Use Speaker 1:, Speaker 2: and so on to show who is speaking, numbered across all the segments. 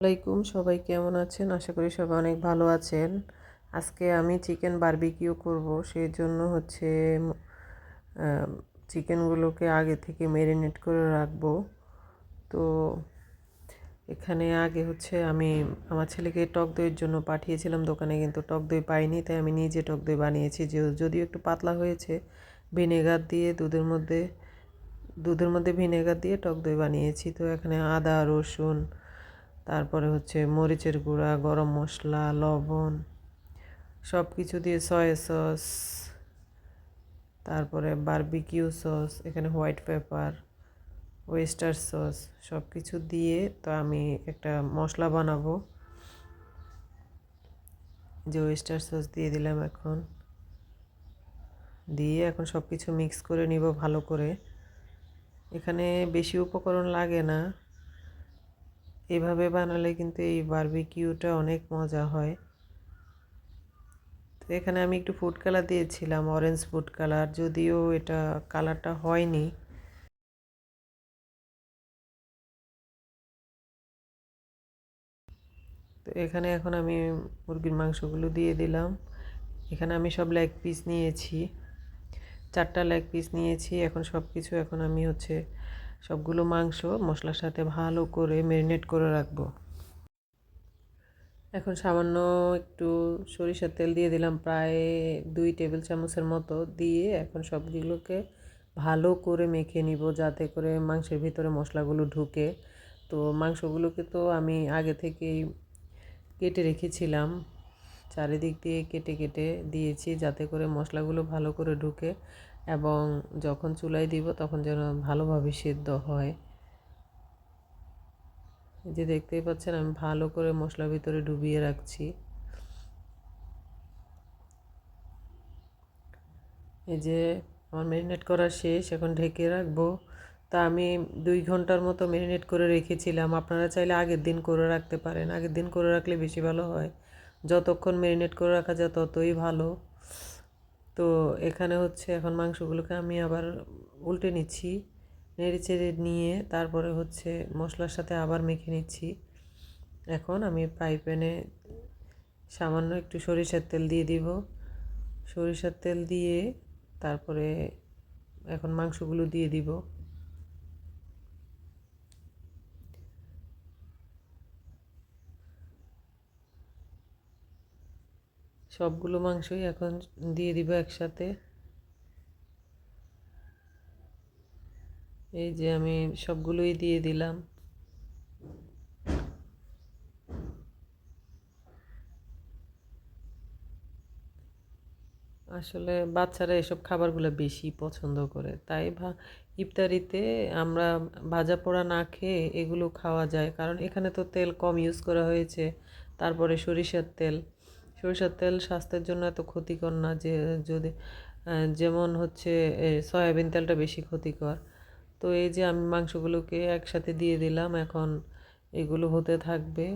Speaker 1: আসসালামাইকুম সবাই কেমন আছেন? আশা করি সবাই অনেক ভালো আছেন। আজকে আমি চিকেন বারবিকিউ করব সেই জন্য হচ্ছে চিকেনগুলোকে আগে থেকে ম্যারিনেট করে রাখব। তো এখানে আগে হচ্ছে আমি আমার ছেলেকে টক দইয়ের জন্য পাঠিয়েছিলাম দোকানে, কিন্তু টক দই পাইনি, তাই আমি নিজে টক দই বানিয়েছি। যে, যদিও একটু পাতলা হয়েছে, ভিনেগার দিয়ে দুধের মধ্যে দুধের মধ্যে ভিনেগার দিয়ে টক দই বানিয়েছি। তো এখানে আদা, রসুন তারপরে হচ্ছে মরিচের গুঁড়া, গরম মশলা, লবণ সব কিছু দিয়ে সয়া সস তারপরে বারবিকিউ সস এখানে হোয়াইট পেপার ওয়েস্টার সস সব কিছু দিয়ে তো আমি একটা মশলা বানাবো। যে ওয়েস্টার সস দিয়ে দিলাম এখন। দিয়ে এখন সব কিছু মিক্স করে নিব ভালো করে। এখানে বেশি উপকরণ লাগে না। এভাবে বানালে কিন্তু এই বারবিকিউটা অনেক মজা হয়। তো এখানে আমি একটু ফুড কালার দিয়েছিলাম অরেঞ্জ ফুড কালার যদিও এটা কালারটা হয়নি। তো এখানে এখন আমি মুরগির মাংসগুলো দিয়ে দিলাম। এখানে আমি সব লেগ পিস নিয়েছি, চারটা লেগ পিস নিয়েছি। এখন সব কিছু এখন আমি হচ্ছে সবগুলো মাংস মশলার সাথে ভালো করে ম্যারিনেট করে রাখব। এখন সামান্য একটু সরিষার তেল দিয়ে দিলাম, প্রায় দুই টেবিল চামচের মতো দিয়ে এখন সবগুলোকে ভালো করে মেখে নিব যাতে করে মাংসের ভিতরে মশলাগুলো ঢুকে। তো মাংসগুলোকে তো আমি আগে থেকেই কেটে রেখেছিলাম, চারিদিক দিয়ে কেটে কেটে দিয়েছি যাতে করে মশলাগুলো ভালো করে ঢুকে। এবং যখন চুলায় দিব তখন যেন ভালোভাবে সিদ্ধ হয়। যে দেখতেই পাচ্ছেন, আমি ভালো করে মশলার ভিতরে ডুবিয়ে রাখছি। এই যে আমার ম্যারিনেট করা শেষ, এখন ঢেকে রাখব। তা আমি দুই ঘণ্টার মতো ম্যারিনেট করে রেখেছিলাম। আপনারা চাইলে আগের দিন করে রাখতে পারেন। আগের দিন করে রাখলে বেশি ভালো হয়। যতক্ষণ ম্যারিনেট করে রাখা যায় ততই ভালো। তো এখানে হচ্ছে এখন মাংসগুলোকে আমি আবার উল্টে নিচ্ছি নেড়ে চেড়ে নিয়ে তারপরে হচ্ছে মশলার সাথে আবার মেখে নিচ্ছি। এখন আমি ফ্রাই প্যানে সামান্য একটু সরিষার তেল দিয়ে দিব। সরিষার তেল দিয়ে তারপরে এখন মাংসগুলো দিয়ে দিব। সবগুলো মাংসই এখন দিয়ে দিব একসাথে। এই যে আমি সবগুলোই দিয়ে দিলাম। আসলে বাচ্চারা এসব খাবারগুলো বেশি পছন্দ করে। তাই ভা, ইফতারিতে আমরা ভাজা পোড়া না খেয়ে এগুলো খাওয়া যায়। কারণ এখানে তো তেল কম ইউজ করা হয়েছে। তারপরে সরিষার তেল। সরিষার তেল স্বাস্থ্যের জন্য এত ক্ষতিকর না যে যদি যেমন হচ্ছে সয়াবিন তেলটা বেশি ক্ষতিকর। তো এই যে আমি মাংসগুলোকে একসাথে দিয়ে দিলাম, এখন এগুলো হতে থাকবে।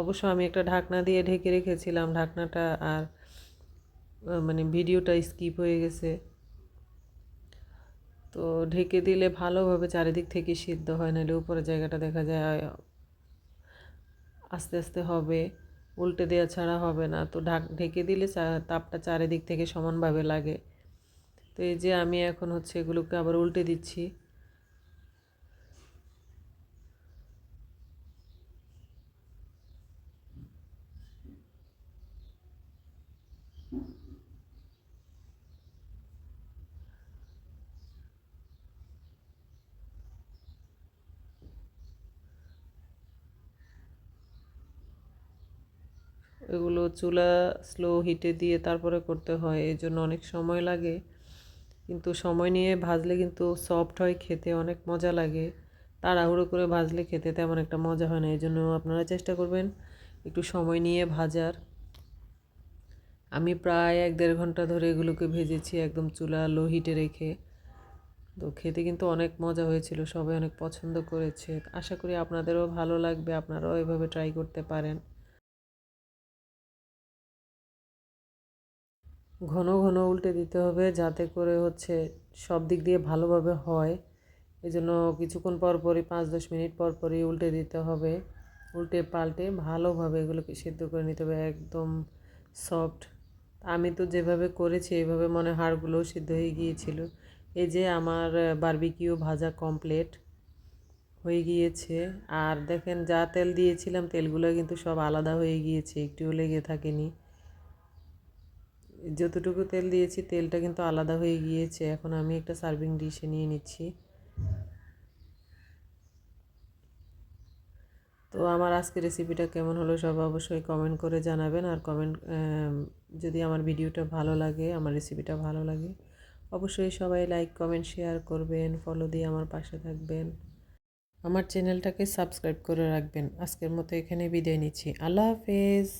Speaker 1: অবশ্য আমি একটা ঢাকনা দিয়ে ঢেকে রেখেছিলাম, ঢাকনাটা আর মানে ভিডিওটা স্কিপ হয়ে গেছে। তো ঢেকে দিলে ভালোভাবে চারিদিক থেকে সিদ্ধ হয়, নাহলে উপরের জায়গাটা দেখা যায়, আস্তে আস্তে হবে। উল্টে দেওয়া ছাড়া হবে না। তো ঢাক, ঢেকে দিলে তাপটা চারিদিক থেকে সমানভাবে লাগে। তো এই যে আমি এখন হচ্ছে এগুলোকে আবার উল্টে দিচ্ছি। এগুলো চুলা স্লো হিটে দিয়ে তারপরে করতে হয় এই জন্য অনেক সময় লাগে। কিন্তু সময় নিয়ে ভাজলে কিন্তু সফট হয়, খেতে অনেক মজা লাগে। তাড়াহুড়ো করে ভাজলে খেতে তেমন একটা মজা হয় না এই জন্য আপনারা চেষ্টা করবেন একটু সময় নিয়ে ভাজার। আমি প্রায় এক দেড় ঘণ্টা ধরে এগুলোকে ভেজেছি একদম চুলা লো হিটে রেখে। তো খেতে কিন্তু অনেক মজা হয়েছিল, সবাই অনেক পছন্দ করেছে। আশা করি আপনাদেরও ভালো লাগবে, আপনারাও এভাবে ট্রাই করতে পারেন। ঘন ঘন উল্টে দিতে হবে যাতে করে হচ্ছে সব দিক দিয়ে ভালোভাবে হয়। এই জন্য কিছুক্ষণ পর পরই, পাঁচ দশ মিনিট পর পরই উল্টে দিতে হবে। উল্টে পাল্টে ভালোভাবে এগুলোকে সিদ্ধ করে নিতে হবে, একদম সফট। আমি তো যেভাবে করেছি এইভাবে মনে হাড়গুলোও সিদ্ধ হয়ে গিয়েছিল। এই যে আমার বারবিকিউ ভাজা কমপ্লিট হয়ে গিয়েছে। আর দেখেন, যা তেল দিয়েছিলাম, তেলগুলো কিন্তু সব আলাদা হয়ে গিয়েছে, একটুও লেগে থাকেনি। যতটুকু তেল দিয়েছি, তেলটা কিন্তু আলাদা হয়ে গিয়েছে। এখন আমি একটা সার্ভিং ডিশে নিয়ে নিচ্ছি। তো আমার আজকে রেসিপিটা কেমন হলো সব অবশ্যই কমেন্ট করে জানাবেন। আর কমেন্ট যদি আমার ভিডিওটা ভালো লাগে, আমার রেসিপিটা ভালো লাগে, অবশ্যই সবাই লাইক, কমেন্ট, শেয়ার করবেন, ফলো দিয়ে আমার পাশে থাকবেন। আমার চ্যানেলটাকে সাবস্ক্রাইব করে রাখবেন। আজকের মতো এখানে বিদায় নিচ্ছি। আল্লাহ হাফেজ।